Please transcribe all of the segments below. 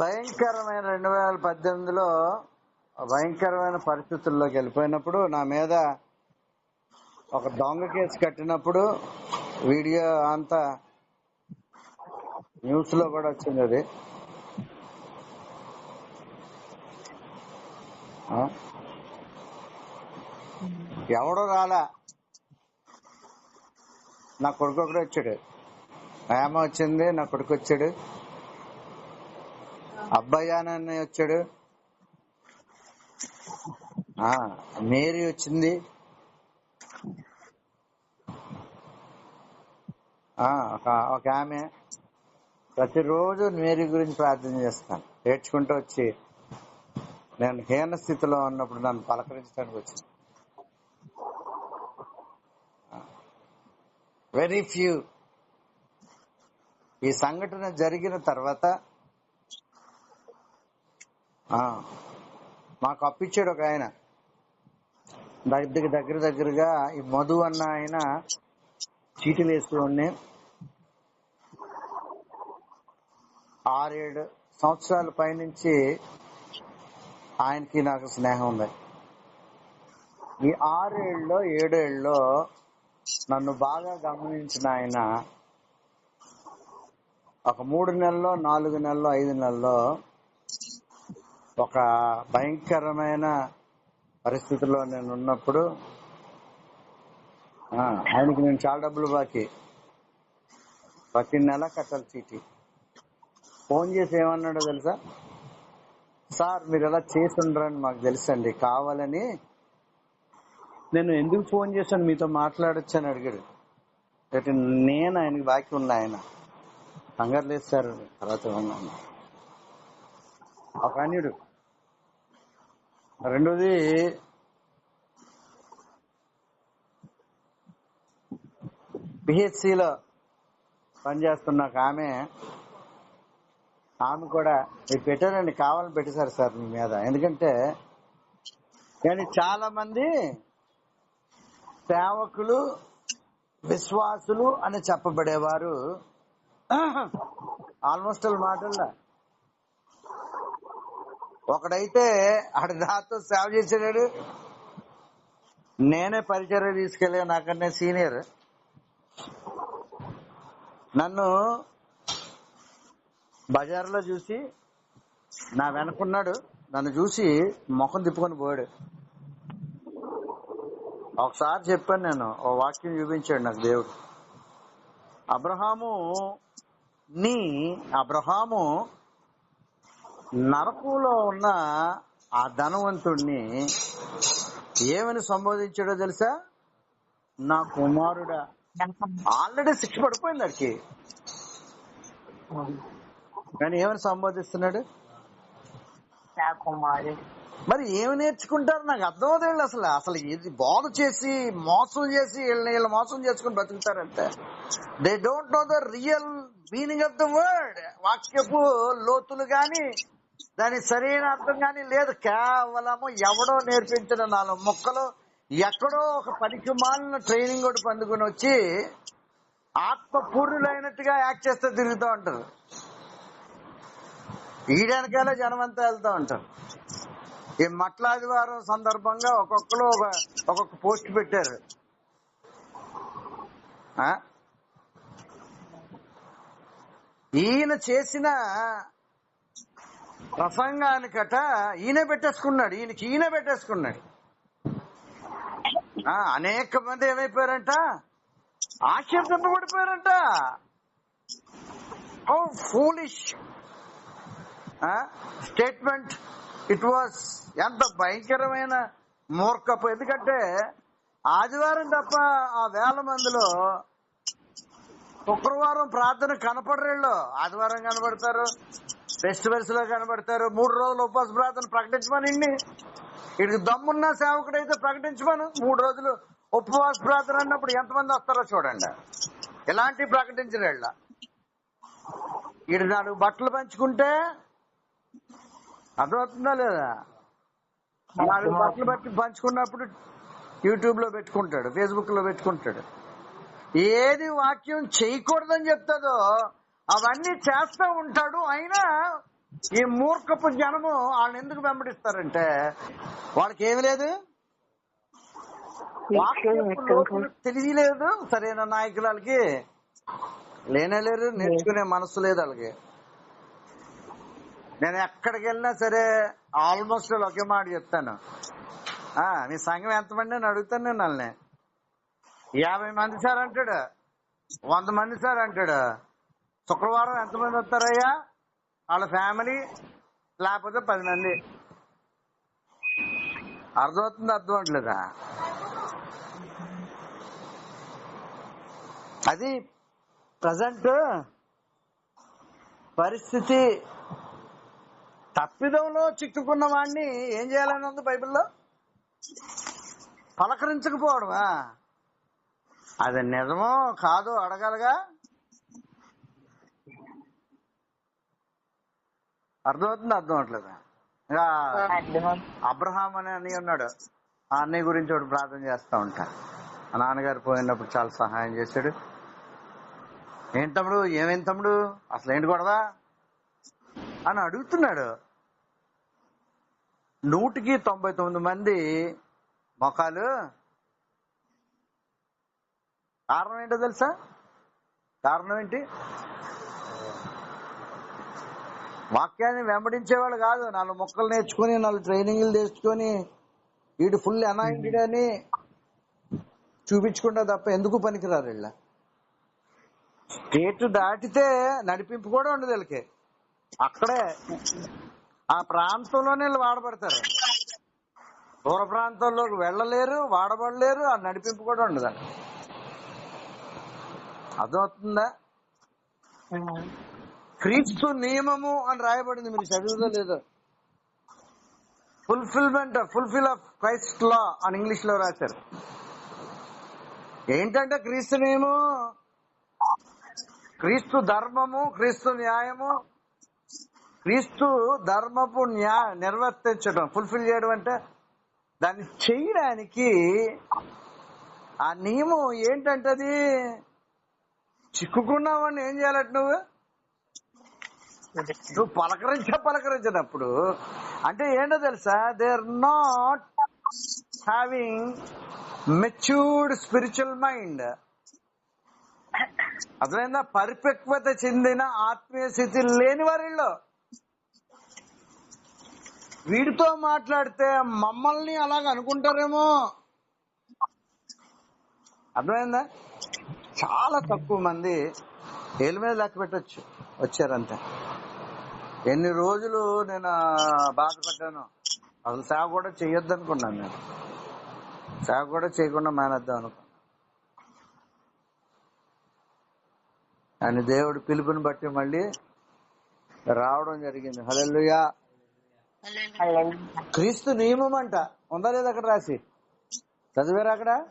భయంకరమైన రెండు వేల పద్దెనిమిదిలో భయంకరమైన పరిస్థితుల్లోకి వెళ్ళిపోయినప్పుడు నా మీద ఒక దొంగ కేసు కట్టినప్పుడు వీడియో అంతా న్యూస్లో కూడా వచ్చింది అది. ఎవడో రాలా. నా కొడుకు ఒకడు వచ్చాడు. ఆమె వచ్చింది నా కొడుకు వచ్చాడు. అబ్బాయి అని వచ్చాడు. ఆ మేరీ వచ్చింది. ఒక ఒక ఆమె. ప్రతిరోజు మేరీ గురించి ప్రార్థన చేస్తాను. ఏడ్చుకుంటూ వచ్చి నేను హీన స్థితిలో ఉన్నప్పుడు నన్ను పలకరించడానికి వచ్చింది. Very few. ఈ సంఘటన జరిగిన తర్వాత మాకు అప్పిచ్చాడు ఒక ఆయన. దగ్గర దగ్గర దగ్గరగా ఈ మధు అన్న ఆయన చీటీలు వేసుకుని ఆరేడు సంవత్సరాల పైనుంచి ఆయనకి నాకు స్నేహం ఉంది. ఈ ఆరేళ్ళలో ఏడేళ్ళలో నన్ను బాగా గమనించిన ఆయన ఒక మూడు నెలల్లో నాలుగు నెలల్లో ఐదు నెలల్లో ఒక భయంకరమైన పరిస్థితిలో నేను ఉన్నప్పుడు ఆయనకి నేను చాలా డబ్బులు బాకీ ప్రతి నెల కట్టాలి చీటీ. ఫోన్ చేసి ఏమన్నాడో తెలుసా? సార్ మీరు ఎలా చేసి ఉండరని మాకు తెలుసండి. కావాలని నేను ఎందుకు ఫోన్ చేశాను? మీతో మాట్లాడొచ్చు అని అడిగాడు. నేను ఆయనకి బాకీ ఉన్నా ఆయన. కంగారు లేదు సార్ తర్వాత ఉన్నాను ఒక రెండోది పిహెచ్సిలో పనిచేస్తున్న ఒక ఆమె ఆమె కూడా మీరు పెట్టారండి కావాలని పెట్టేశారు సార్ మీ మీద. ఎందుకంటే కానీ చాలా మంది సేవకులు విశ్వాసులు అని చెప్పబడేవారు. ఆల్మోస్ట్ అల్ మాటల్లో. ఒకడైతే ఆడు నాతో సేవ చేసేవాడు. నేనే పరిచర్య తీసుకెళ్ళా నాకన్నా సీనియర్. నన్ను బజార్లో చూసి నా వెనకున్నాడు. నన్ను చూసి ముఖం తిప్పుకొని పోయాడు. ఒకసారి చెప్పాను నేను ఓ వాక్యం చూపించాడు నాకు దేవుడు. అబ్రహాము నీ అబ్రహాము నరకంలో ఉన్న ఆ ధనవంతుణ్ణి ఏమని సంబోధించాడో తెలుసా? నా కుమారుడా. ఆల్రెడీ శిక్ష పడిపోయింది అడికి కానీ ఏమని సంబోధిస్తున్నాడు? మరి ఏమి నేర్చుకుంటారు? నాకు అర్థమవుతుంది అసలు. అసలు ఇది బాగు చేసి మోసం చేసి వీళ్ళని వీళ్ళు మోసం చేసుకుని బతుకుతారంటే. They don't know the real meaning of the word వాక్యపు లోతులు గాని దాని సరైన అర్థం కానీ లేదు. కేవలము ఎవడో నేర్పించిన నాలుగు మొక్కలు ఎక్కడో ఒక పనికి మాలిన ట్రైనింగ్ ఒకటి పండుకొని వచ్చి ఆత్మపూర్ణులైనట్టుగా యాక్ట్ చేస్తే తిరుగుతూ ఉంటారు. ఈడెనకాలే జనమంతా వెళ్తూ ఉంటారు. ఈ మట్లాదివారం సందర్భంగా ఒక్కొక్కరు ఒక ఒక్కొక్క పోస్ట్ పెట్టారు. ఆ? ఈయన చేసిన ప్రసంగానికట ఈయన పెట్టేసుకున్నాడు. ఈయనకి ఈయన పెట్టేసుకున్నాడు. ఆ, అనేక మంది ఏమైపోయారంట? ఆశ్చర్యపడిపోయారంట how foolish statement. It was ఎంత భయంకరమైన మూర్ఖపు. ఎందుకంటే ఆదివారం తప్ప ఆ వేల మందిలో శుక్రవారం ప్రార్థన కనపడరేళ్ళు. ఆదివారం కనబడతారు ఫెస్టివల్స్లో కనబడతారు. మూడు రోజులు ఉపవాస ప్రార్థన ప్రకటించమని ఇన్ని దమ్మున్న సేవకుడైతే ప్రకటించమను. మూడు రోజులు ఉపవాస ప్రార్థన అన్నప్పుడు ఎంతమంది వస్తారో చూడండి. ఇలాంటివి ప్రకటించరేళ్ళ ఇడు నాలుగు బట్టలు పంచుకుంటే అర్థమవుతుందా లేదా? నాలుగు బట్టలు బట్టి పంచుకున్నప్పుడు యూట్యూబ్లో పెట్టుకుంటాడు ఫేస్బుక్లో పెట్టుకుంటాడు. ఏది వాక్యం చేయకూడదని చెప్తాదో అవన్నీ చేస్తూ ఉంటాడు. అయినా ఈ మూర్ఖపు జనము వాళ్ళని ఎందుకు వెంబడిస్తారంటే వాళ్ళకి ఏమి లేదు తెలియలేదు సరైన నాయకులకి లేనే లేరు నేర్చుకునే మనసు లేదు వాళ్ళకి. నేను ఎక్కడికి వెళ్ళినా సరే ఆల్మోస్ట్ ఒకే మాట చెప్తాను. ఆ మీ సంఘం ఎంతమంది అని అడుగుతాను నేను వాళ్ళని. యాభై మంది సార్ అంటాడు. వంద మంది సార్ అంటాడు. శుక్రవారం ఎంతమంది వస్తారయ్యా? వాళ్ళ ఫ్యామిలీ లేకపోతే పది మంది. అర్థమవుతుంది అర్థం అవట్లేదా అది ప్రజెంట్ పరిస్థితి తప్పిదంలో చిక్కుకున్న వాడిని ఏం చేయాలని ఉంది బైబిల్లో? పలకరించకపోవడమా? అది నిజమో కాదో అడగలగా. అర్థమవుతుంది? అర్థం అవట్లేదా ఇంకా అబ్రహాం అనే అన్నయ్య ఉన్నాడు. ఆ అన్నయ్య గురించి ఒకటి ప్రార్థన చేస్తా ఉంటా. నాన్నగారు పోయినప్పుడు చాలా సహాయం చేశాడు. ఏం తమ్ముడు? ఏమేం తమ్ముడు? అసలు ఏంటి గొడవ? అని అడుగుతున్నాడు. నూటికి తొంభై తొమ్మిది మంది మొఖాలు. కారణం ఏంటో తెలుసా? కారణం ఏంటి? వాక్యాన్ని వెంబడించేవాళ్ళు కాదు. నాలుగు మొక్కలు నేర్చుకుని నాలుగు ట్రైనింగ్లు తెచ్చుకొని వీడు ఫుల్ అనాయింటెడ్ అని చూపించుకుంటా తప్ప ఎందుకు పనికిరారు వీళ్ళ? స్టేట్ దాటితే నడిపింపు కూడా ఉండదు వీళ్ళకి. అక్కడే ఆ ప్రాంతంలోనే వీళ్ళు వాడబడతారు. దూర ప్రాంతాల్లోకి వెళ్ళలేరు వాడబడలేరు ఆ నడిపింపు కూడా ఉండదు అర్థమవుతుందా? క్రీస్తు నియమము అని రాయబడింది మీరు చదువుదో లేదు. Fulfilment fulfil of Christ law అని ఇంగ్లీష్లో రాశారు. ఏంటంటే క్రీస్తు నియమం క్రీస్తు ధర్మము క్రీస్తు న్యాయము క్రీస్తు ధర్మపు న్యాయ నిర్వర్తించడం. ఫుల్ఫిల్ చేయడం అంటే దాన్ని చేయడానికి ఆ నియమం ఏంటంటే అది చిక్కుకున్నావని ఏం చేయాలట నువ్వు నువ్వు పలకరించా పలకరించినప్పుడు. అంటే ఏంటో తెలుసా? They are not having matured spiritual mind అర్థమైందా? పరిపక్వత చెందిన ఆత్మీయ స్థితి లేని వారిలో వీడితో మాట్లాడితే మమ్మల్ని అలాగ అనుకుంటారేమో. అర్థమైందా? చాలా తక్కువ మంది ఏళ్ళ మీద లెక్క పెట్టచ్చు. వచ్చారంతే. ఎన్ని రోజులు నేను బాధపడ్డాను. అసలు సేవ కూడా చేయొద్దు అనుకున్నాను నేను. సేవ కూడా చేయకుండా మానేద్దాం అనుకున్నాను అని దేవుడు పిలుపుని బట్టి మళ్ళీ రావడం జరిగింది. హల్లెలూయా. క్రీస్తు నియమం అంట. ఉందా లేదా అక్కడ రాసి? చదివారా అక్కడ?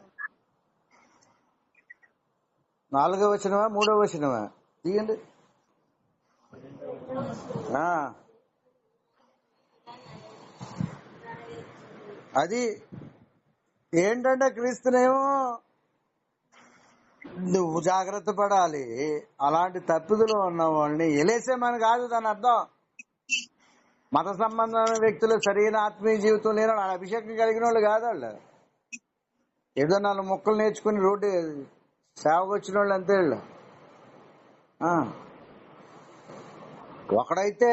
నాలుగో వచనమా మూడో వచనమా? తీయండి. అది ఏంటంటే క్రీస్తునేమో నువ్వు జాగ్రత్త పడాలి. అలాంటి తప్పిదులు ఉన్న వాళ్ళని ఎలేసేమని కాదు దాని అర్థం. మత సంబంధమైన వ్యక్తులు సరైన ఆత్మీయ జీవితం లేని వాళ్ళు అభిషేకం కలిగిన వాళ్ళు కాదు వాళ్ళు. ఏదో నాలుగు మొక్కలు నేర్చుకుని రోడ్డు సేవకు వచ్చిన వాళ్ళు అంతే వాళ్ళు. ఆ. ఒకడైతే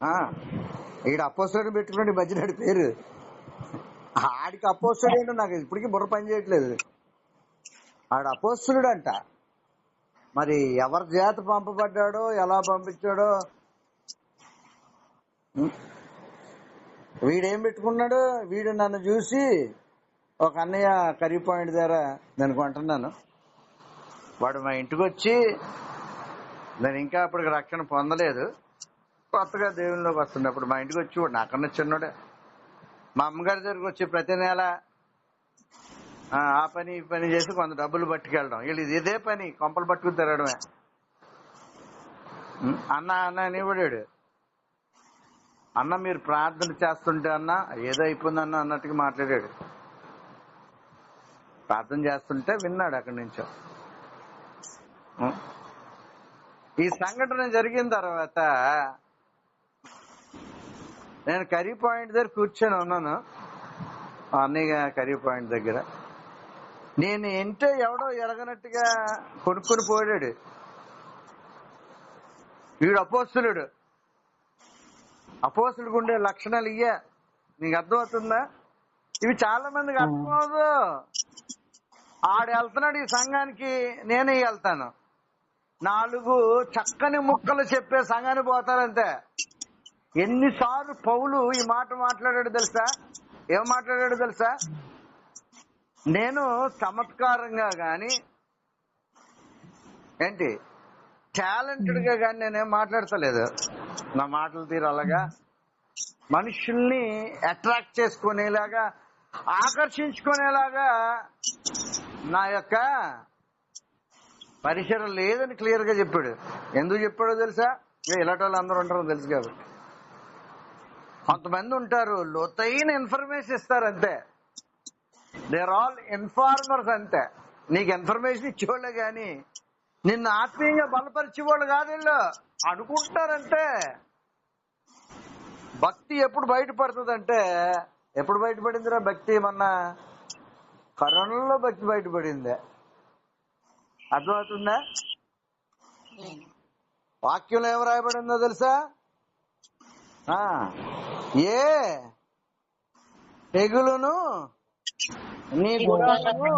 ఆ, ఈడ అపోస్తుడు పెట్టుకున్నాడు ఈ మధ్య పేరు. ఆడికి అపోస్తుడు ఏంటో నాకు ఇప్పటికీ బుర్ర పని చేయట్లేదు. ఆడు అపోస్తుడు అంట మరి ఎవరి చేత పంపబడ్డాడో ఎలా పంపించాడో? వీడేం పెట్టుకున్నాడు? వీడు నన్ను చూసి ఒక అన్నయ్య కర్రీ పాయింట్ దగ్గర నేను కొంటున్నాను వాడు మా ఇంటికి వచ్చి నేను ఇంకా అప్పటికి రక్షణ పొందలేదు. కొత్తగా దేవునిలోకి వస్తున్నప్పుడు మా ఇంటికి వచ్చి వాడు నాకన్నా చిన్నోడే. మా అమ్మగారి దగ్గరికి వచ్చి ప్రతి నెల ఆ పని ఈ పని చేసి కొంత డబ్బులు పట్టుకెళ్ళడం. వీళ్ళు ఇది ఇదే పని కొంపలు పట్టుకుని తిరగడమే. అన్న అన్న అని అన్న మీరు ప్రార్థన చేస్తుంటే అన్న ఏదో అయిపోయింది అన్న అన్నట్టుగా మాట్లాడాడు. ప్రార్థన చేస్తుంటే విన్నాడు అక్కడి నుంచో. ఈ సంఘటన జరిగిన తర్వాత నేను కర్రీ పాయింట్ దగ్గర కూర్చొని ఉన్నాను. అన్నయ్య కర్రీ పాయింట్ దగ్గర. నేను ఎంటే ఎవడో ఎరగనట్టుగా కొనుక్కొని పోయాడు. వీడు అపోస్తులుడు. అపోస్తుడికి ఉండే లక్షణాలు ఇయ్యే. నీకు అర్థమవుతుందా? ఇవి చాలా మందికి అర్థం అవ్వదు ఆడు వెళ్తున్నాడు ఈ సంఘానికి నేనే వెళ్తాను. నాలుగు చక్కని ముక్కలు చెప్పే సంఘానికి పోతారంతే. ఎన్నిసార్లు పౌలు ఈ మాట మాట్లాడాడు తెలుసా? ఏం మాట్లాడాడు తెలుసా? నేను చమత్కారంగా గాని ఏంటి టాలెంటెడ్గా గాని నేనేం మాట్లాడతలేదు. నా మాటలు తీరు అలాగా. మనుషుల్ని అట్రాక్ట్ చేసుకునేలాగా ఆకర్షించుకునేలాగా నా యొక్క పరిసరం లేదని క్లియర్గా చెప్పాడు. ఎందుకు చెప్పాడో తెలుసా? ఇక ఇలాంటి వాళ్ళు అందరూ ఉంటారో తెలుసు కాబట్టి కొంతమంది ఉంటారు లోతైన ఇన్ఫర్మేషన్ ఇస్తారు అంతే. దే ఆర్ ఆల్ ఇన్ఫార్మర్స్ అంతే. నీకు ఇన్ఫర్మేషన్ ఇచ్చేవాళ్ళే కానీ నిన్ను ఆత్మీయంగా బలపరిచేవాళ్ళు కాదు వీళ్ళు. అనుకుంటారంటే భక్తి ఎప్పుడు బయటపడుతుందంటే ఎప్పుడు బయటపడిందిరా భక్తి మొన్న కరోనాలో భక్తి బయటపడిందే. అర్థమవుతుందా? వాక్యంలో ఏం రాయబడిందో తెలుసా? ఆ, ఏ తెగులును నీ గుడారము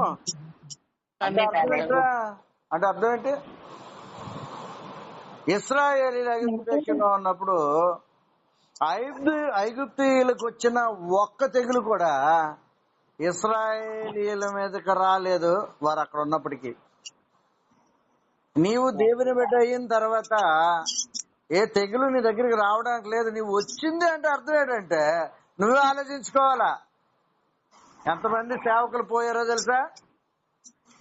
అంటే అర్థం ఏంటి? ఇస్రాయేలీ దేశంలో ఉన్నప్పుడు ఐదు ఐగుప్తీయులకు వచ్చిన ఒక్క తెగులు కూడా ఇస్రాయేలీల మీదకి రాలేదు వారు అక్కడ ఉన్నప్పటికీ. నీవు దేవుని బిడ్డ అయిన తర్వాత ఏ తెగులు నీ దగ్గరికి రావడానికి లేదు నీవు వచ్చింది అంటే అర్థం ఏంటంటే నువ్వే ఆలోచించుకోవాలా? ఎంతమంది సేవకులు పోయారో తెలుసా?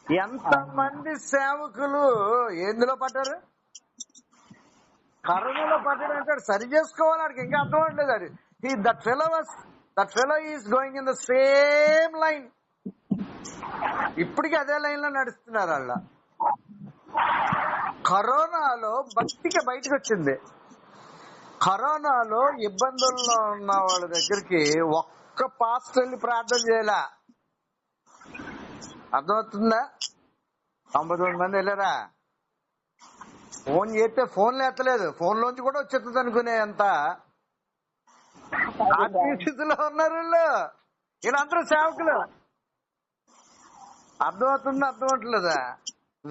ఎంతమంది సేవకులు ఎందులో పడ్డారు? కరుణలో పడ్డాడు అంటే సరి చేసుకోవాలి ఆడికి. ఇంకా అర్థం అవ్వట్లేదు అది. That fellow that fellow is going in the same line ఇప్పటికీ అదే లైన్లో నడుస్తున్నారు వాళ్ళ కరోనాలో భక్తికి బయటకు వచ్చింది కరోనాలో ఇబ్బందుల్లో ఉన్న వాళ్ళ దగ్గరికి ఒక్క పాస్ట్ వెళ్ళి ప్రార్థన చేయాల. అర్థమవుతుందా? తొంభై తొమ్మిది మంది వెళ్ళారా? ఫోన్ చేస్తే ఫోన్లు ఎత్తలేదు. ఫోన్ లోంచి కూడా వచ్చేస్తుంది అనుకునే అంత స్థితిలో ఉన్నారు వీళ్ళు. వీళ్ళందరూ సేవకులు. అర్థమవుతుందా? అర్థం అవట్లేదా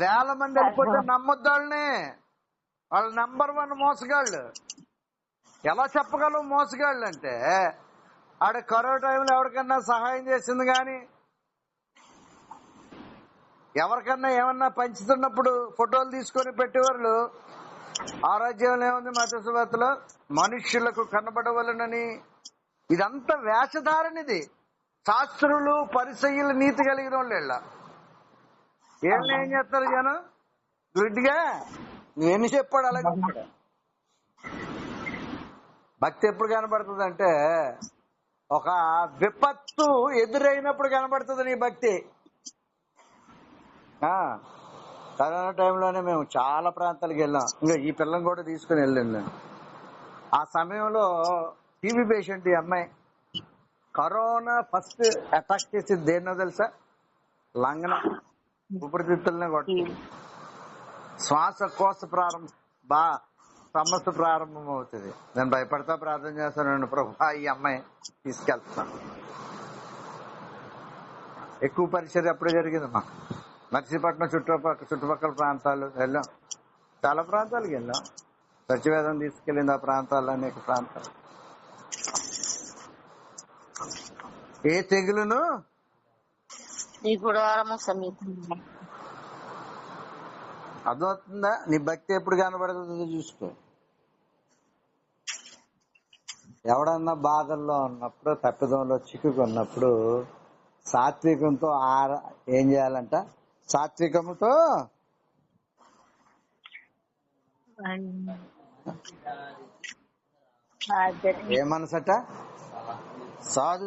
వేల మంది వెళ్ళిపోతే నమ్మొద్దు వాళ్ళని వాళ్ళు నంబర్ వన్ మోసగాళ్ళు. ఎలా చెప్పగలవు మోసగాళ్ళు అంటే ఆడ కరోనా టైంలో ఎవరికన్నా సహాయం చేసింది కానీ ఎవరికన్నా ఏమన్నా పంచుతున్నప్పుడు ఫోటోలు తీసుకొని పెట్టేవాళ్ళు. ఆరోగ్యంలో ఏముంది మతసువార్తలో మనుష్యులకు కనబడవలనని. ఇదంతా వేషధారణిది. శాస్త్రులు పరిసయ్యులు నీతి కలిగిన వాళ్ళు వీళ్ళు ఏం చేస్తారు జనం? గుడ్డిగా నేను చెప్పాడు అలాగే. భక్తి ఎప్పుడు కనబడుతుంది అంటే ఒక విపత్తు ఎదురైనప్పుడు కనబడుతుంది నీ భక్తి. ఆ, కరోనా టైంలోనే మేము చాలా ప్రాంతాలకు వెళ్ళాం. ఇంకా ఈ పిల్లని కూడా తీసుకుని వెళ్ళాను ఆ సమయంలో టీబీ పేషెంట్ ఈ అమ్మాయి కరోనా ఫస్ట్ అటాక్ చేసింది దేన్నో తెలుసా? లంగనం. ఊపిరితిత్తులనే కొట్టి శ్వాసకోశ ప్రారంభం బా సమస్య ప్రారంభం అవుతుంది నేను భయపడతా ప్రార్థన చేస్తాను ప్రభు ఈ అమ్మాయి తీసుకెళ్తున్నాను ఎక్కువ పరిచయం అప్పుడే జరిగింది మా నర్సీపట్నం చుట్టుపక్కల చుట్టుపక్కల ప్రాంతాలు వెళ్ళాం. చాలా ప్రాంతాలకు వెళ్ళాం. సత్యవేదం తీసుకెళ్ళింది ఆ ప్రాంతాల్లో అనేక ప్రాంతాలు. ఏ తెగులును? నీ గుడారము సమీపం అర్థమవుతుందా? నీ భక్తి ఎప్పుడు కనబడుతుందో చూసుకో. ఎవడన్నా బాధల్లో ఉన్నప్పుడు తప్పిదంలో చిక్కుకున్నప్పుడు సాత్వికంతో ఆర ఏం చేయాలంట? సాత్వికముతో? అదే ఏ మనసట సాధు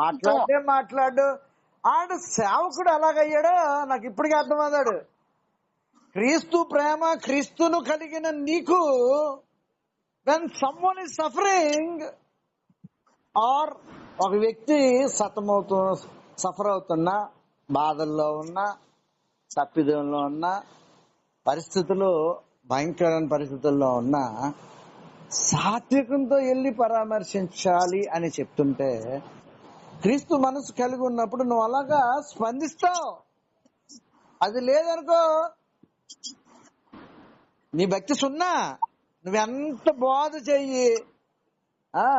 మాట్లాడితే మాట్లాడు. ఆడు సేవకుడు ఎలాగయ్యాడో నాకు ఇప్పటికీ అర్థమవుతాడు క్రీస్తు ప్రేమ క్రీస్తును కలిగిన నీకు when someone is suffering or ఒక వ్యక్తి సతమవుతు సఫర్ అవుతున్నా బాధల్లో ఉన్నా తప్పిదంలో ఉన్నా పరిస్థితులు భయంకరమైన పరిస్థితుల్లో ఉన్నా సాత్వికంతో వెళ్ళి పరామర్శించాలి అని చెప్తుంటే క్రీస్తు మనసు కలిగి ఉన్నప్పుడు నువ్వు అలాగా స్పందిస్తావు. అది లేదనుకో నీ భక్తి సున్నా. నువ్వెంత బోధ చెయ్యి. ఆ?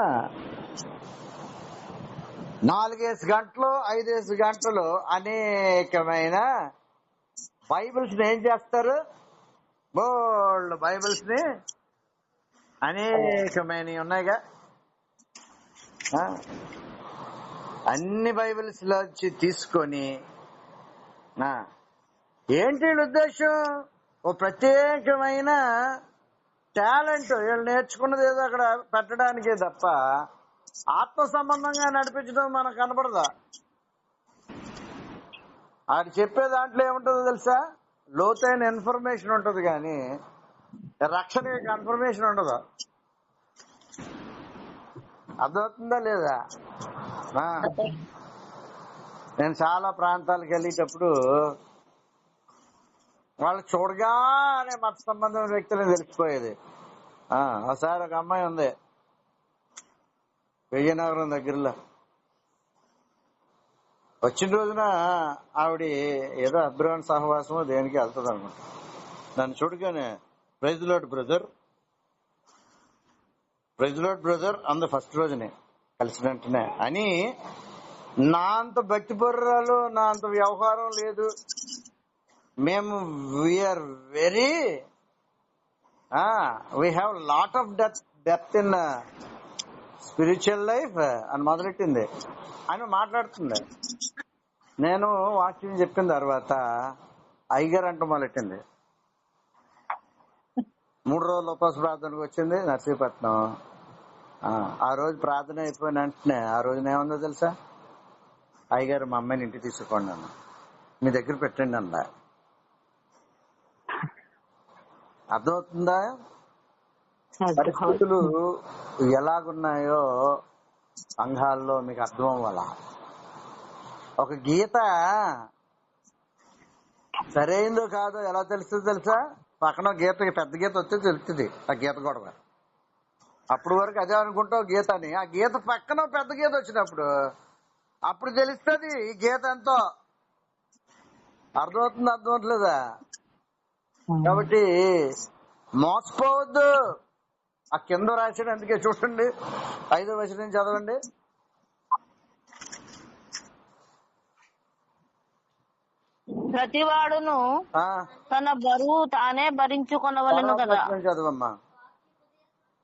నాలుగేసి గంటలు ఐదేసి గంటలు అనేకమైన బైబిల్స్ని ఏం చేస్తారు? బోల్డ్ బైబిల్స్ని అనేకమైనవి ఉన్నాయిగా. ఆ, అన్ని బైబిల్స్లో వచ్చి తీసుకొని ఆ, ఏంటి వీళ్ళ ఉద్దేశం? ఓ ప్రత్యేకమైన టాలెంట్ వీళ్ళు నేర్చుకున్నది ఏదో అక్కడ పెట్టడానికే తప్ప ఆత్మ సంబంధంగా నడిపించడం మనకు కనపడదా? ఆడు చెప్పే దాంట్లో ఏముంటుందో తెలుసా? లోతైన ఇన్ఫర్మేషన్ ఉంటుంది కానీ రక్షణ కన్ఫర్మేషన్ ఉండదు? అర్థమవుతుందా లేదా? నేను చాలా ప్రాంతాలకు వెళ్ళేటప్పుడు వాళ్ళు చూడగానే మత సంబంధమైన వ్యక్తులను తెలిసిపోయేది. ఆ, ఒకసారి ఒక అమ్మాయి ఉంది. విజయనగరం దగ్గరలో. వచ్చిన రోజున ఆవిడ ఏదో అబ్రహం సహవాసమో దేనికి వెళ్తుంది అనమాట నన్ను చూడగానే praise brother. Praise lord brother అంద ఫస్ట్ రోజునే. కలిసిన వెంటనే అని నా అంత భక్తి పరురాలు నా అంత వ్యవహారం లేదు. మేము we are very we have lot of death depth in spiritual life అని మొదలెట్టింది. అని మాట్లాడుతుంది. నేను వాక్యం చెప్పిన తర్వాత అయ్యగారు అంటూ మొదలెట్టింది. మూడు రోజులు ఉపాస ప్రార్థనకు వచ్చింది నర్సీపట్నం. ఆ, ఆ రోజు ప్రార్థన అయిపోయిన వెంటనే ఆ రోజున ఏముందో తెలుసా? అయ్యగారు మా అమ్మాయిని ఇంటికి తీసుకోండి అన్న. మీ దగ్గర పెట్టండి అన్న. అర్థమవుతుందా? పరిస్థితులు ఎలాగున్నాయో సంఘాల్లో మీకు అర్థం అవ్వాల ఒక గీత సరైందో కాదో ఎలా తెలుస్తుంది తెలుసా? పక్కన గీత పెద్ద గీత వస్తే తెలుస్తుంది ఆ గీత గొడవ. అప్పుడు వరకు అదే అనుకుంటావు గీత అని ఆ గీత పక్కన పెద్ద గీత వచ్చినప్పుడు అప్పుడు తెలుస్తుంది ఈ గీత ఎంతో. అర్థమవుతుంది అర్థమవుతలేదా కాబట్టి మోసపోవద్దు. ఆ కింద రాసిన అందుకే చూడండి. ఐదో వచనం చదవండి. ప్రతివాడును ఆ, తన బరువు తానే భరించుకొనవలను కదా. చదవమ్మా.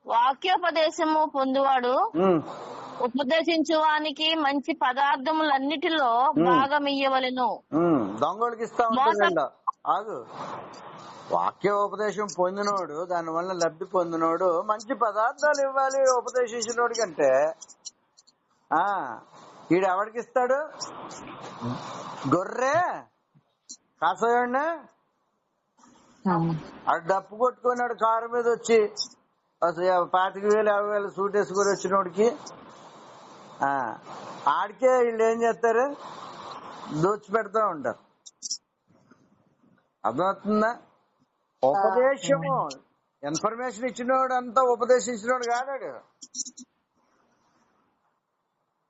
వాక్యోపదేశము పొందువాడు. ఉమ్, ఉపదేశించు వానికి మంచి పదార్థములన్నిటిలో భాగం ఇయ్యవలెను ఉమ్, దొంగోడికి ఇస్తా. ఆగు. వాక్య ఉపదేశం పొందినోడు దాని వల్ల లబ్ధి పొందినోడు మంచి పదార్థాలు ఇవ్వాలి ఉపదేశించినోడి కంటే ఆ ఈడు ఎవడికి ఇస్తాడు గొర్రె కాసోయండి ఆ డప్పు కొట్టుకున్నాడు కారు మీద వచ్చి అసలు పాతిక వేలు యాభై వేలు సూట్ వేసుకొని వచ్చినోడికి ఆ, ఆడికే వీళ్ళు ఏం చేస్తారు? దోచి పెడతా ఉంటారు. అర్థమవుతుందా? ఉపదేశము. ఇన్ఫర్మేషన్ ఇచ్చినోడు అంతా ఉపదేశించినోడు కాడాడు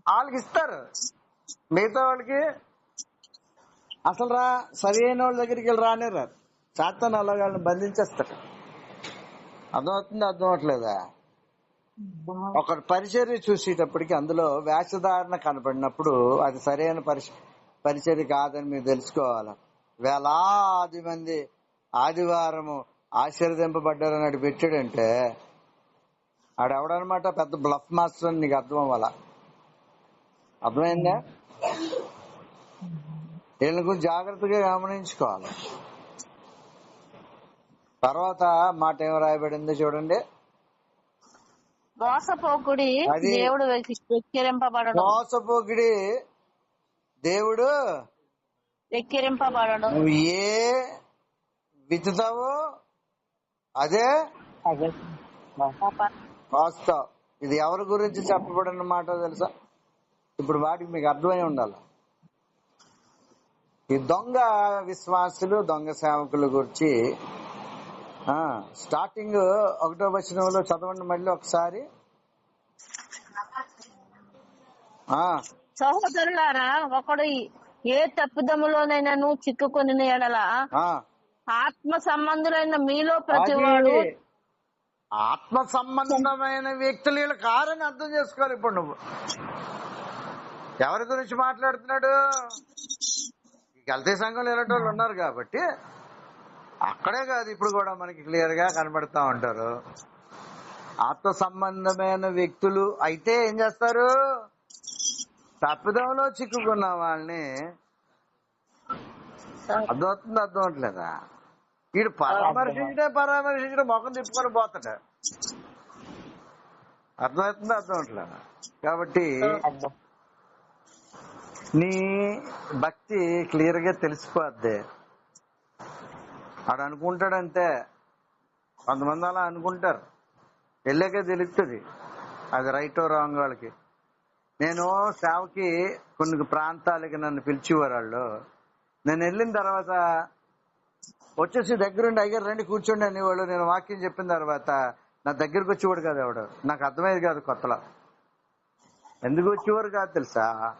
వాళ్ళకి ఇస్తారు. మిగతా వాళ్ళకి అసలు రా సరి అయిన వాళ్ళ దగ్గరికి వెళ్ళి రానే రారు చాతన అలా వాళ్ళని బంధించేస్తారు. అర్థమవుతుంది అర్థం అవట్లేదా ఒక పరిచర్య చూసేటప్పటికి అందులో వేషధారణ కనపడినప్పుడు అది సరైన పరిచ పరిచర్య కాదని మీరు తెలుసుకోవాలి. వేలాది మంది ఆదివారము ఆశీర్వదింపబడ్డారని అటు పెట్టాడంటే ఆడెవడనమాట పెద్ద బ్లఫ్ మాస్టర్ అని నీకు అర్థం అవ్వాలా? అర్థమైందా? వీళ్ళ గురించి జాగ్రత్తగా గమనించుకోవాలి. తర్వాత మాట ఏం రాయబడిందో చూడండి. మోసపోకుడి దేవుడు వెక్కి- వెక్కిరింపబడడం మోసపోకిడి దేవుడు వెక్కిరింపబడడం నువ్వు ఏ విత్తుతావో అదే అదే. వాస్తవం. ఇది ఎవరి గురించి చెప్పబడిన మాట తెలుసా? ఇప్పుడు వాటికి మీకు అర్థమై ఉండాలి. ఈ దొంగ విశ్వాసులు దొంగ సేవకుల గురించి స్టార్టింగ్ ఒకటో వచనంలో చదవండి మళ్ళీ ఒకసారి. ఆ. సహోదరులారా ఒకడు ఏ తప్పిదములోనైనాను చిక్కుకొని ఎడల ఆత్మ సంబంధులైన మీలో ప్రతివాడు అది ఆత్మ సంబంధమైన వ్యక్తులు వీళ్ళ కారని అర్థం చేసుకోవాలి ఇప్పుడు నువ్వు. ఎవరి గురించి మాట్లాడుతున్నాడు? ఈ కల్తీ సంఘంలో వాళ్ళు ఉన్నారు కాబట్టి అక్కడే కాదు ఇప్పుడు కూడా మనకి క్లియర్గా కనబడతా ఉంటారు. ఆత్మ సంబంధమైన వ్యక్తులు అయితే ఏం చేస్తారు? తప్పిదంలో చిక్కుకున్న వాళ్ళని అర్థమవుతుంది అర్థం అవట్లేదా వీడు పరామర్శించడే పరామర్శించడం మొఖం తిప్పుకొని పోతాడు. అర్థమవుతుంది అర్థం అవట్లేదా కాబట్టి నీ భక్తి క్లియర్గా తెలిసిపోద్ది. ఆడు అనుకుంటాడంతే. కొంతమంది అలా అనుకుంటారు. వెళ్ళాకే తెలుస్తుంది అది రైటో రాంగ్ వాళ్ళకి. నేను సేవకి కొన్ని ప్రాంతాలకి నన్ను పిలిచేవారు వాళ్ళు. నేను వెళ్ళిన తర్వాత వచ్చేసి దగ్గరుండి అయ్యారు రండి కూర్చోండి అనేవాళ్ళు. నేను వాక్యం చెప్పిన తర్వాత నా దగ్గరకు వచ్చేవాడు కాదు ఎవడు. నాకు అర్థమయ్యేది కాదు కొత్తలో. ఎందుకు వచ్చేవారు కాదు తెలుసా?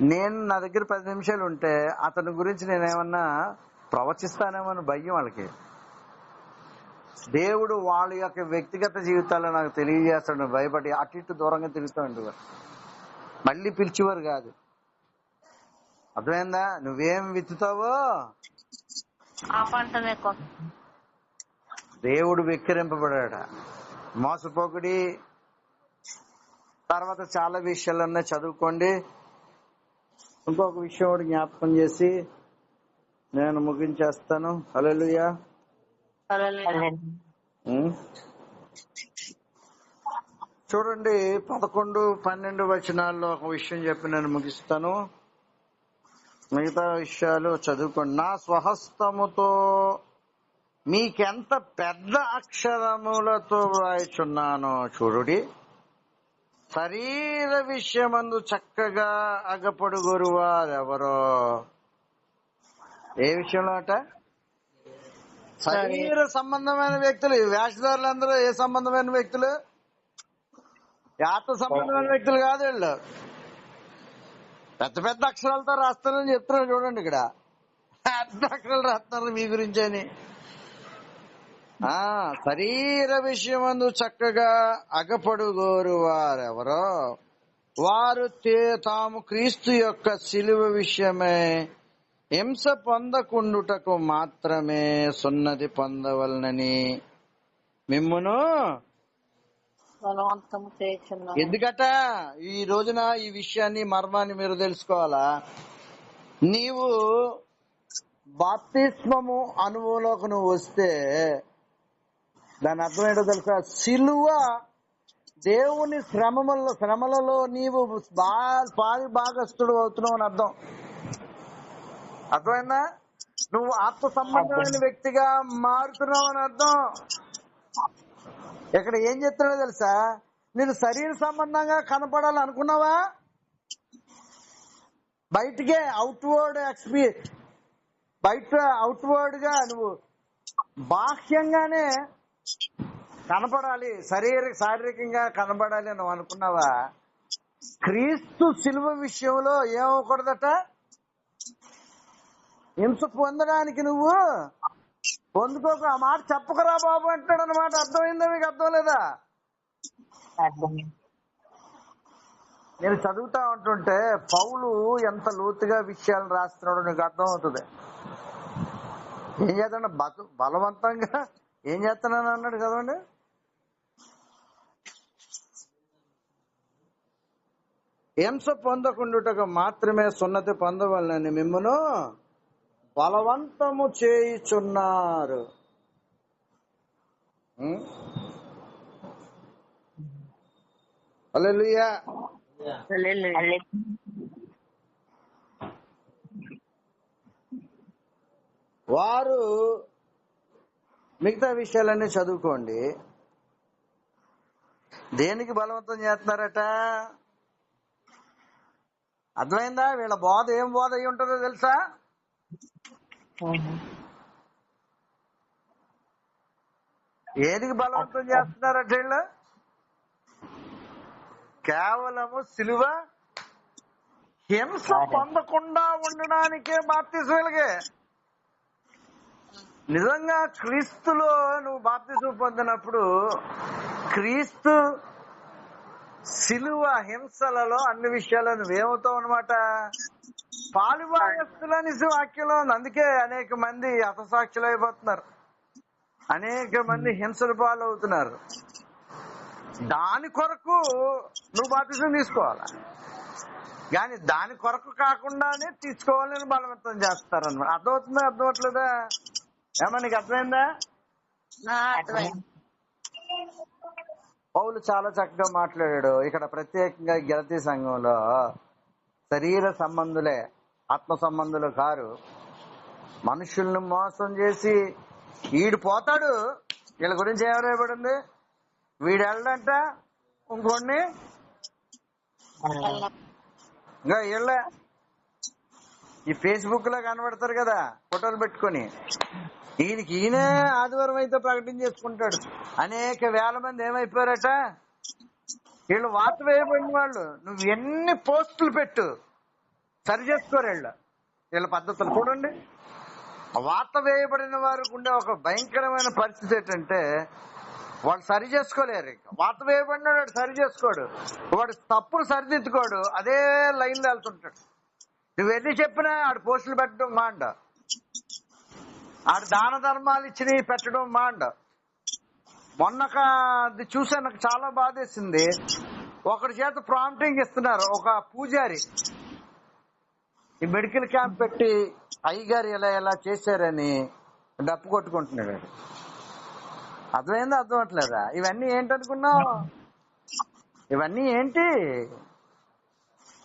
నేను నా దగ్గర పది నిమిషాలు ఉంటే అతని గురించి నేనేమన్నా ప్రవచిస్తానేమో అని భయం వాళ్ళకి. దేవుడు వాళ్ళ యొక్క వ్యక్తిగత జీవితాల్లో నాకు తెలియజేస్తాడు భయపడి అటు ఇటు దూరంగా తిరుగుతూ ఉండేవారు. మళ్ళీ పిలిచేవారు కాదు. అర్థమైందా? నువ్వేం విత్తుతావో దేవుడు వెక్కిరింపబడాడ. మోసపోకుడి. తర్వాత చాలా విషయాలన్నా చదువుకోండి. ఇంకొక విషయం కూడా జ్ఞాపకం చేసి నేను ముగించేస్తాను. ఉం? చూడండి పదకొండు పన్నెండు వచనాల్లో ఒక విషయం చెప్పి నేను ముగిస్తాను. మిగతా విషయాలు చదువుకోండి. నా స్వహస్తముతో మీకెంత పెద్ద అక్షరములతో వ్రాయిచున్నానో చూడుడి. శరీర విషయమందు చక్కగా అగపడుగురు వారెవరో ఏ విషయంలో అట? శరీర సంబంధమైన వ్యక్తులు ఈ వేషధారులందరూ ఏ సంబంధమైన వ్యక్తులు? ఆత్మ సంబంధమైన వ్యక్తులు కాదు వీళ్ళు. పెద్ద పెద్ద అక్షరాలతో రాస్తారని చెప్తున్నారు చూడండి ఇక్కడ. పెద్ద అక్షరాలు రాస్తున్నారు మీ గురించి అని. ఆ శరీర విషయమందు చక్కగా అగపడుగోరు వారెవరో? వారు తాము క్రీస్తు యొక్క శిలువ విషయమే హింస పొందకుండుటకు మాత్రమే సున్నతి పొందవలనని. మిమ్మును. ఎందుకట? ఈ రోజున ఈ విషయాన్ని మర్మాన్ని మీరు తెలుసుకోవాలా? నీవు బాప్తిస్మము అనుభవంలోకి నువ్వు వస్తే దాని అర్థం ఏంటో తెలుసా? సిలువ దేవుని శ్రమలలో శ్రమలలో నీవు బా- పాలి భాగస్థుడు అవుతున్నావు అని అర్థం. అర్థమైందా? నువ్వు ఆత్మ సంబంధమైన వ్యక్తిగా మారుతున్నావు అని అర్థం. ఇక్కడ ఏం చెప్తున్నాడో తెలుసా? నేను శరీర సంబంధంగా కనపడాలి అనుకున్నావా బయటికే అవుట్వర్డ్ ఎక్స్పీ బయట అవుట్వర్డ్గా నువ్వు బాహ్యంగానే కనపడాలి శరీర శారీరకంగా కనపడాలి అని నువ్వు అనుకున్నావా? క్రీస్తు శిలువ విషయంలో ఏమవకూడదట హింస పొందడానికి నువ్వు పొందుకోక. ఆ మాట చెప్పకరా బాబు అంటాడు అనమాట అర్థమైందా మీకు అర్థం లేదా. నేను చదువుతా ఉంటుంటే పౌలు ఎంత లోతుగా విషయాలు రాస్తున్నాడో నీకు అర్థం అవుతుంది ఏం చేస్తాడు? బతు బలవంతంగా ఏం చేస్తున్నాను అన్నాడు కదండి? హింస పొందకుండుటకు మాత్రమే సున్నతి పొందవలనని మిమ్మును బలవంతము చేయుచున్నారు. వారు మిగతా విషయాలన్నీ చదువుకోండి. దేనికి బలవంతం చేస్తున్నారట? అర్థమైందా? వీళ్ళ బోధ ఏం బోధ అయి ఉంటుందో తెలుసా. ఏదికి బలవంతం చేస్తున్నారట వీళ్ళు? కేవలము సిలువ హింస పొందకుండా ఉండడానికే బాప్తిసం వీళ్ళకి. నిజంగా క్రీస్తులో నువ్వు బాప్తిసం పొందినప్పుడు క్రీస్తు సిలువ హింసలలో అన్ని విషయాల్లో నువ్వేమవుతావు అనమాట పాలుభాగస్తులని వాక్యంలో ఉంది. అందుకే అనేక మంది హతసాక్షులు అయిపోతున్నారు అనేక మంది హింసల పాలవుతున్నారు. దాని కొరకు నువ్వు బాప్తిసం తీసుకోవాలా? కానీ దాని కొరకు కాకుండానే తీసుకోవాలని బలవంతం చేస్తారన్నమాట. అర్థమవుతుందా అర్థమవట్లేదా? ఏమన్నా నీకు అర్థమైంది? పౌలు చాలా చక్కగా మాట్లాడాడు. ఇక్కడ ప్రత్యేకంగా గెలతీ సంఘంలో శరీర సంబంధులే ఆత్మ సంబంధులు కారు. మనుషుల్ని మోసం చేసి వీడు పోతాడు. వీళ్ళ గురించి ఏం వీడు వెళ్ళడంట ఇంకోడిని? ఇంకా వీళ్ళ. ఈ ఫేస్బుక్లో కనబడతారు కదా ఫోటోలు పెట్టుకొని. ఈయనకి ఈయనే ఆదివారం అయితే ప్రకటన చేసుకుంటాడు. అనేక వేల మంది ఏమైపోయారట? వీళ్ళు వాత వేయబడిన వాళ్ళు. నువ్వు ఎన్ని పోస్టులు పెట్టు సరి చేసుకోరు వీళ్ళు. వీళ్ళ పద్ధతులు చూడండి. వాత వేయబడిన వారికి ఉండే ఒక భయంకరమైన పరిస్థితి ఏంటంటే వాళ్ళు సరి చేసుకోలేరు వాత వేయబడిన వాడు సరి చేసుకోడు. వాడు తప్పులు సరిదిద్దుకోడు. అదే లైన్ వెళ్తుంటాడు. నువ్వు ఎన్ని చెప్పినా ఆడు పోస్టులు పెట్టడం మాండ. ఆడు దాన ధర్మాలు ఇచ్చినవి పెట్టడం మాండ. మొన్న అది చూసా నాకు చాలా బాధేసింది. ఒకటి చేత ప్రాంప్టింగ్ ఇస్తున్నారు ఒక పూజారి. ఈ మెడికల్ క్యాంప్ పెట్టి అయ్యగారు ఇలా ఇలా చేశారని డప్పు కొట్టుకుంటున్నాడు. వాడు. అర్థమైందా అర్థం అవట్లేదా ఇవన్నీ ఏంటనుకున్నావు? ఇవన్నీ ఏంటి?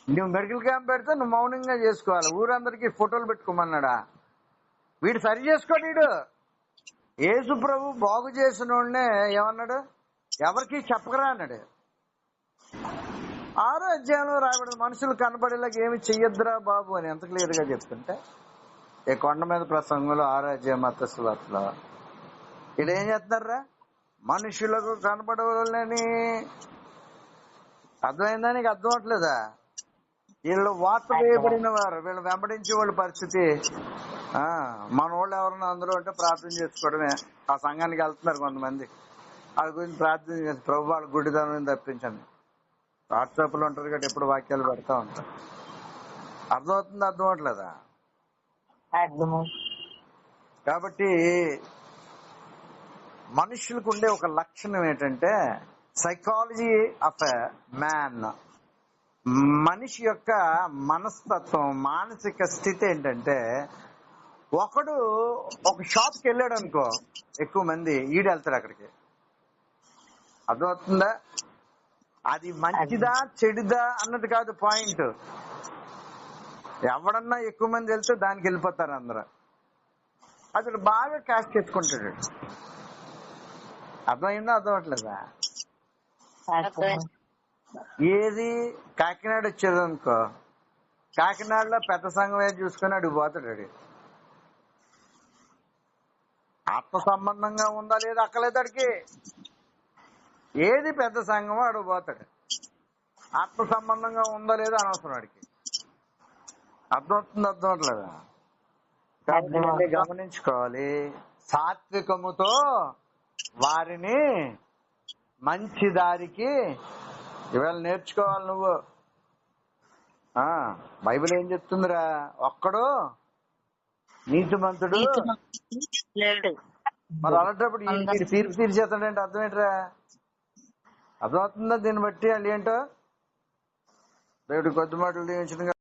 నువ్వు మెడికల్ క్యాంప్ పెడితే నువ్వు మౌనంగా చేసుకోవాలి. ఊరందరికీ ఫోటోలు పెట్టుకోమన్నాడా? వీడు సరి చేసుకోడు వీడు. యేసు ప్రభు బాగు చేసిన వాడినే ఏమన్నాడు? ఎవరికి చెప్పకరా అన్నాడు. ఆరో అధ్యాయంలో మనుషులు కనబడేలాగా ఏమి చెయ్యొద్దురా బాబు అని ఎంత క్లియర్గా చెప్తుంటే ఈ కొండ మీద ప్రసంగంలో ఆరో అధ్యాయం మత్స్సువార్తలో వీళ్ళు ఏం చేస్తున్నారా? మనుషులకు కనబడవాలని అర్థమైందా నీకు? అర్థం అవట్లేదా? వీళ్ళు వార్త వేయబడిన వారు వీళ్ళు వెంబడించే వాళ్ళ పరిస్థితి. మన వాళ్ళు ఎవరన్నా అందరూ ఉంటే ప్రార్థన చేసుకోవడమే. ఆ సంఘానికి వెళ్తున్నారు కొంతమంది. వాళ్ళ గురించి ప్రార్థన చేసి ప్రభు వాళ్ళ గుడిదానం తప్పించండి. వాట్సాప్లో ఉంటారు కాబట్టి ఎప్పుడు వాక్యాలు పెడతా ఉంటారు అర్థమవుతుంది అర్థం అవట్లేదా కాబట్టి మనుషులకు ఉండే ఒక లక్షణం ఏంటంటే సైకాలజీ ఆఫ్ ఎ మ్యాన్ మనిషి యొక్క మనస్తత్వం మానసిక స్థితి ఏంటంటే ఒకడు ఒక షాప్కి వెళ్ళాడు అనుకో ఎక్కువ మంది ఈడు వెళ్తాడు అక్కడికి. అర్థమవుతుందా? అది మంచిదా చెడుదా అన్నది కాదు పాయింట్. ఎవడన్నా ఎక్కువ మంది వెళ్తే దానికి వెళ్ళిపోతారు అందరూ. అతడు బాగా క్యాష్ చేసుకుంటాడు అర్థమైందా అర్థమవట్లేదా? అర్థము ఏది? కాకినాడ వచ్చేది అనుకో కాకినాడలో పెద్ద సంఘం ఏది చూసుకుని అడుగు పోతాడు ఆడు. ఆత్మ సంబంధంగా ఉందా లేదా అక్కలేదు అడికి ఏది పెద్ద సంఘమో అడుగు పోతాడు. ఆత్మ సంబంధంగా ఉందా లేదా అనవసరం అడికి అర్థమవుతుంది అర్థం అవట్లేదా గమనించుకోవాలి. సాత్వికముతో వారిని మంచి దారికి ఇవాళ నేర్చుకోవాలి నువ్వు. ఆ బైబిల్ ఏం చెప్తుందిరా? ఒక్కడు నీతిమంతుడు. లేడు మరి అలాంటప్పుడు తీర్పు తీర్చేస్తాడంటే అర్థం ఏంట్రా? అర్థమవుతుందా దీన్ని బట్టి వాళ్ళు ఏంటో? దేవుడి కొద్ది మాటలు దీవించిన